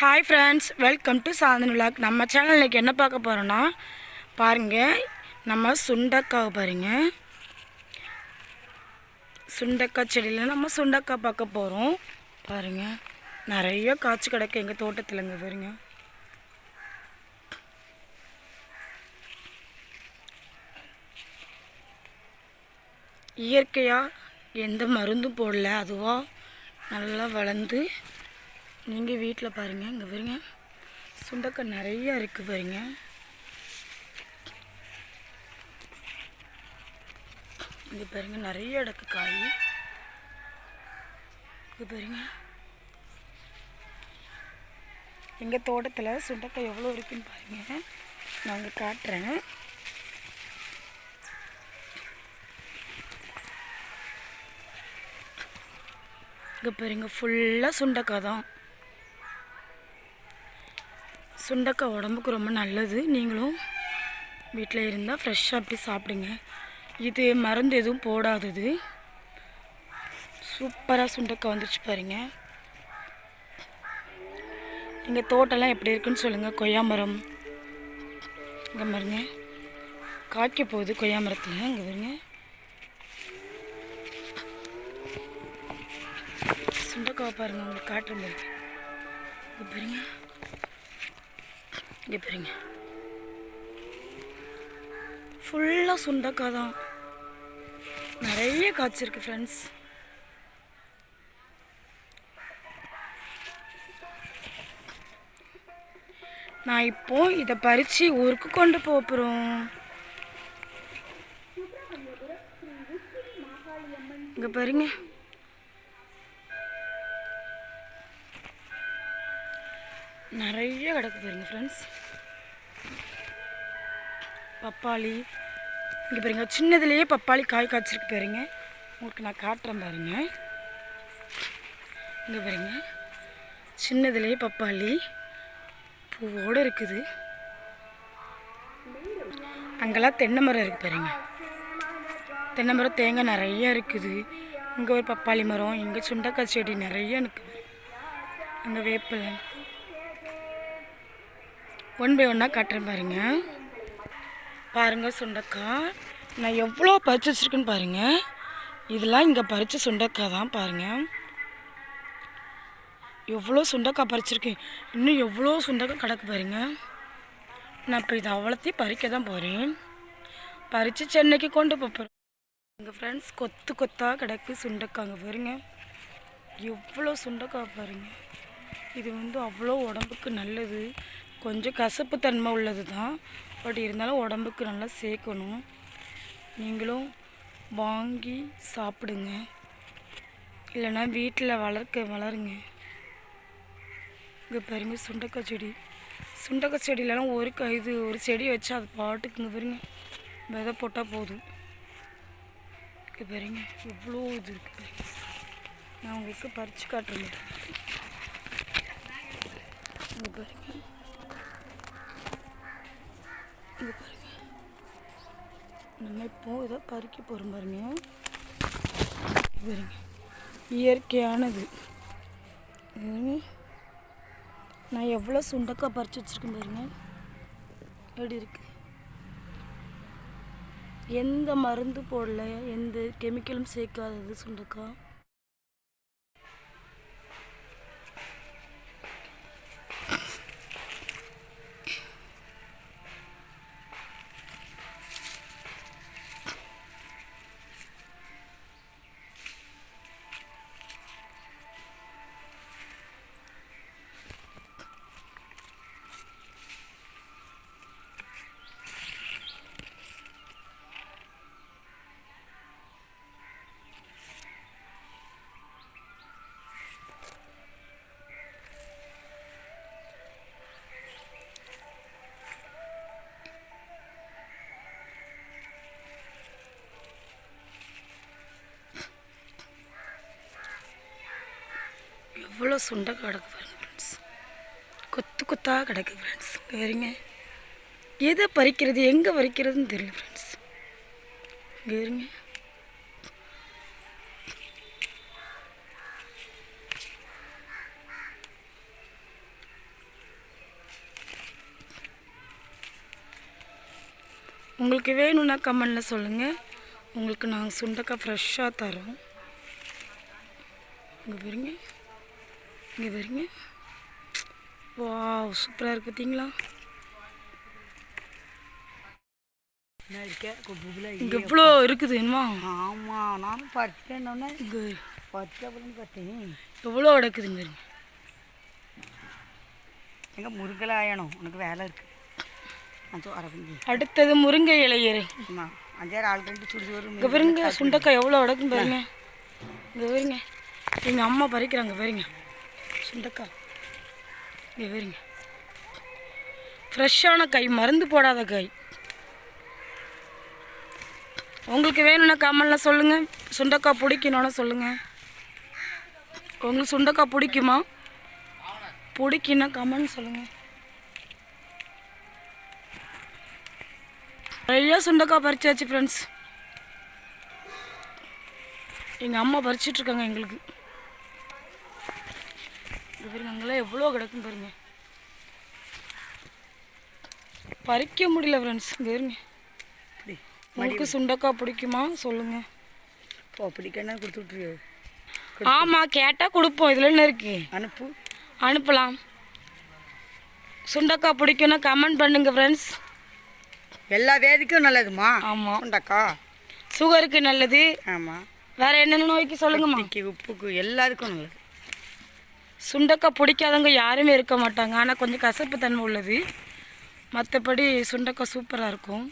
Hi friends welcome to Santhan vlog நம்ம channel இன்றைக்கி என்ன பார்க்க போகிறோன்னா பாருங்கள் நம்ம சுண்டக்காய் பாருங்கள் சுண்டக்காய் செடியில் நம்ம சுண்டக்காய் பார்க்க போகிறோம் பாருங்கள் நிறைய காய்ச்சி கிடக்கு எங்கள் தோட்டத்தில்ங்க பாருங்க. இயற்கையாக எந்த மருந்தும் போடல அதுவாக நல்லா வளர்ந்து நீங்கள் வீட்டில் பாருங்கள் இங்கே பாருங்க. சுண்டக்காய் நிறையா இருக்குது பாருங்க. இங்கே பாருங்க நிறைய இடக்கு காய். இங்கே பாருங்க. எங்கள் தோட்டத்தில் சுண்டக்காய் எவ்வளோ இருக்குன்னு பாருங்க. நான் உங்களுக்கு காட்டுறேன். இங்கே பாருங்க ஃபுல்லாக சுண்டக்காய் தான். சுண்டக்காய் உடம்புக்கு ரொம்ப நல்லது. நீங்களும் வீட்டில் இருந்தால் ஃப்ரெஷ்ஷாக அப்படி சாப்பிடுங்க. இது மருந்து எதுவும் போடாதது. சூப்பராக சுண்டக்காய் வந்துருச்சு பாருங்க. எங்கள் தோட்டம்லாம் எப்படி இருக்குன்னு சொல்லுங்கள் கொய்யா மரம். இங்கே பாருங்க. காய்க்க போகுது கொய்யா மரத்தில். இங்கே பாருங்க. சுண்டக்காய் பாருங்கள் உங்களுக்கு காட்டுறேன் இங்கே பாருங்க. இங்கே பாருங்க. ஃபுல்லாக சுண்டக்காய் தான் நிறைய காய்ச்சிருக்கு ஃப்ரெண்ட்ஸ் நான் இப்போ இதை பறித்து ஊருக்கு கொண்டு போக போகிறோம் இங்கே பாருங்க. நிறைய கிடக்கு பாருங்க ஃப்ரெண்ட்ஸ் பப்பாளி. இங்கே பாருங்க சின்னதுலேயே பப்பாளி காய் காய்ச்சிருக்கு பாருங்க. உங்களுக்கு நான் காட்டுறேன் பாருங்க. இங்கே பாருங்க சின்னதுலேயே பப்பாளி பூவோடு இருக்குது. அங்கெல்லாம் தென்னை மரம் இருக்குது பாருங்க. தென்னை மரம் தேங்காய் நிறைய இருக்குது. இங்கே ஒரு பப்பாளி மரம் இங்கே சுண்டக்காய் செடி நிறைய இருக்குது அங்கே வேப்பிலை. ஒன் பை ஒன்னாக காட்டுறேன் பாருங்கள் பாருங்கள் சுண்டக்காய் நான் எவ்வளோ பறிச்சு வச்சுருக்குன்னு பாருங்கள் இதெல்லாம் இங்கே பறிச்ச சுண்டக்காய் தான் பாருங்கள் எவ்வளோ சுண்டக்காய் பறிச்சிருக்கேன். இன்னும் எவ்வளோ சுண்டக்காய் கிடக்கு பாருங்க. நான் இப்போ இதை அவ்வளோத்தையும் பறிக்க தான் போகிறேன் பறித்து சென்னைக்கு கொண்டு போகிறேன் எங்கள் ஃப்ரெண்ட்ஸ் கொத்து கொத்தாக கிடக்கு சுண்டக்காங்க பாருங்க. எவ்வளோ சுண்டக்காய் பாருங்க. இது வந்து அவ்வளோ உடம்புக்கு நல்லது. கொஞ்சம் கசப்பு தன்மை உள்ளது தான். பட் இருந்தாலும் உடம்புக்கு நல்லா சேர்க்கணும். நீங்களும் வாங்கி சாப்பிடுங்க. இல்லைன்னா வீட்டில் வளர்க்க வளருங்க. இங்கே பாருங்க சுண்டக்காய் செடி. சுண்டக்காய் செடியிலலாம் ஒரு க இது ஒரு செடி வச்சா அது பாட்டுக்குங்க பாருங்க. விதை போட்டால் போதும். இங்கே பாருங்க எவ்வளோ இது இருக்குது நான் உங்களுக்கு பறித்து காட்டுறேன். இங்கே பாருங்க. இங்கே பாருங்க. நம்ம இப்போ இதை பறிக்க போகிறோம் பாருங்க இங்க பாருங்க. இயற்கையானது. நான் எவ்வளோ சுண்டக்காய் பறித்து வச்சுருக்கேன் பாருங்க. எப்படி இருக்கு? எந்த மருந்து போடல எந்த கெமிக்கலும் சேர்க்காதது சுண்டக்காய் அவ்வளோ சுண்டை கிடக்கு பாருங்க ஃப்ரெண்ட்ஸ் கொத்து கொத்தாக கிடக்கு ஃப்ரெண்ட்ஸ் இங்கே வரீங்க எதை பறிக்கிறது எங்கே பறிக்கிறதுன்னு தெரியல ஃப்ரெண்ட்ஸ் இங்கே வருங்க உங்களுக்கு வேணும்னா கமெண்டில் சொல்லுங்கள் உங்களுக்கு நாங்கள் சுண்டக்காய் ஃப்ரெஷ்ஷாக தரோம். இங்கே பாருங்கள் இங்கே பாருங்க. வாவ் சூப்பராக இருக்கு பார்த்தீங்களா இவ்வளோ இருக்குது என்னமா. ஆமாம் நானும் பறிச்சிட்டேன்னொன்னே இங்கே. பறிச்சப்பலன்னு பார்த்தேன். எவ்வளோ கிடக்குதுங்க பாருங்க. எங்கே முருகலை ஆயணும் உனக்கு வேலை இருக்குது அடுத்தது முருங்கை இலையரை ஆமாம் அஞ்சாறு ஆள் ரெண்டு சுடி வரும் இங்கே பாருங்க சுண்டக்காய் எவ்வளோ கிடக்கும் பாருங்க. இங்கே பாருங்க. எங்கள் அம்மா பறிக்கிறாங்க பாருங்க. சுண்டக்காய் இங்கே பாருங்க ஃப்ரெஷ்ஷான காய் மருந்து போடாத காய். உங்களுக்கு வேணும்னா கமெண்ட்ல சொல்லுங்கள் சுண்டக்காய் பிடிக்கணும்னா சொல்லுங்கள் உங்களுக்கு சுண்டக்காய் பிடிக்குமா? பிடிக்குன்னா கமெண்ட் சொல்லுங்கள் நிறைய சுண்டக்காய் பறிச்சாச்சு ஃப்ரெண்ட்ஸ் எங்கள் அம்மா பறிச்சிட்ருக்காங்க எங்களுக்கு. இது பாருங்க அங்கெல்லாம் எவ்வளோ கிடக்கும் பாருங்க. பறிக்க முடியல ஃப்ரெண்ட்ஸ் அப்படி உங்களுக்கு சுண்டக்காய் பிடிக்குமா? சொல்லுங்கள் இப்போ பிடிக்கன்னா கொடுத்து. விட்ரு ஆமாம் கேட்டால் கொடுப்போம். இதில் என்ன இருக்கு? அனுப்பு. அனுப்பலாம். சுண்டக்காய் பிடிக்கும்னா கமெண்ட் பண்ணுங்க ஃப்ரெண்ட்ஸ் எல்லா வேதிக்கும் நல்லதுமா? ஆமாம் உண்டாக்கா சுகருக்கு நல்லது. ஆமாம் வேற என்னென்ன நோய்க்கு சொல்லுங்கம்மா. உப்புக்கு எல்லாத்துக்கும் நல்லது. சுண்டக்காய் பிடிக்காதவங்க யாருமே இருக்க மாட்டாங்க. ஆனால் கொஞ்சம் கசப்பு தன்மை உள்ளது. மற்றபடி சுண்டக்காய் சூப்பராக இருக்கும்.